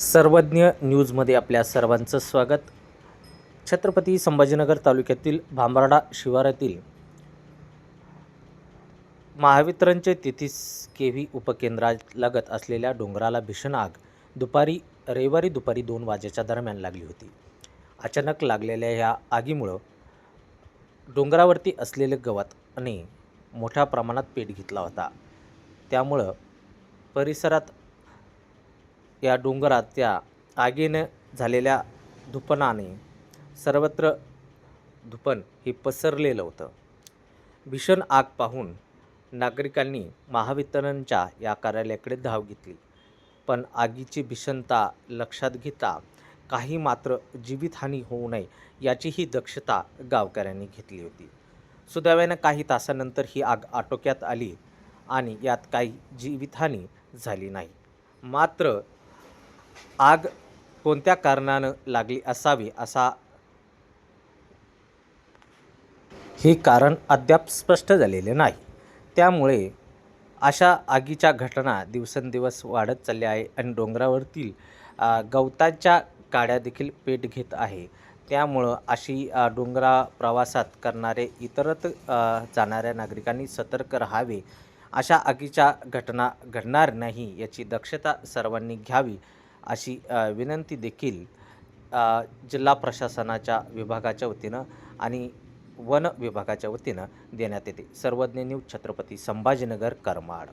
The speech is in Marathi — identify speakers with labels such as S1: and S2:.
S1: सर्वज्ञ न्यूजमध्ये आपल्या सर्वांचं स्वागत. छत्रपती संभाजीनगर तालुक्यातील भांबराडा शिवारातील महावितरणचे तेहतीस के व्ही उपकेंद्रालगत असलेल्या डोंगराला भीषण आग. दुपारी रविवारी दुपारी दोन वाजेच्या दरम्यान लागली होती. अचानक लागलेल्या या आगीमुळं डोंगरावरती असलेले गवताने मोठ्या प्रमाणात पेट घेतला होता. त्यामुळं परिसरात या डोंगरात त्या आगीनं झालेल्या धुपनाने सर्वत्र धुपन हे पसरलेलं होतं. भीषण आग पाहून नागरिकांनी महावितरणच्या या कार्यालयाकडे धाव घेतली. पण आगीची भीषणता लक्षात घेता काही मात्र जीवितहानी होऊ नये याचीही दक्षता गावकऱ्यांनी घेतली होती. सुदैवानं काही तासानंतर ही आग आटोक्यात आली आणि यात काही जीवितहानी झाली नाही. मात्र आग कोणत्या कारणानं लागली असावी असा हे कारण अद्याप स्पष्ट झालेले नाही. त्यामुळे अशा आगीच्या घटना दिवसेंदिवस वाढत चालल्या आहे आणि डोंगरावरतील गवताच्या काड्या देखील पेट घेत आहे. त्यामुळं अशी डोंगरा प्रवासात करणारे इतरत जाणाऱ्या नागरिकांनी सतर्क राहावे. अशा आगीच्या घटना घडणार नाही याची दक्षता सर्वांनी घ्यावी. अशी विनंती देखील जिल्हा प्रशासनाच्या विभागाच्या वतीनं आणि वन विभागाच्या वतीनं देण्यात येते. सर्वज्ञ न्यूज छत्रपती संभाजीनगर करमाड.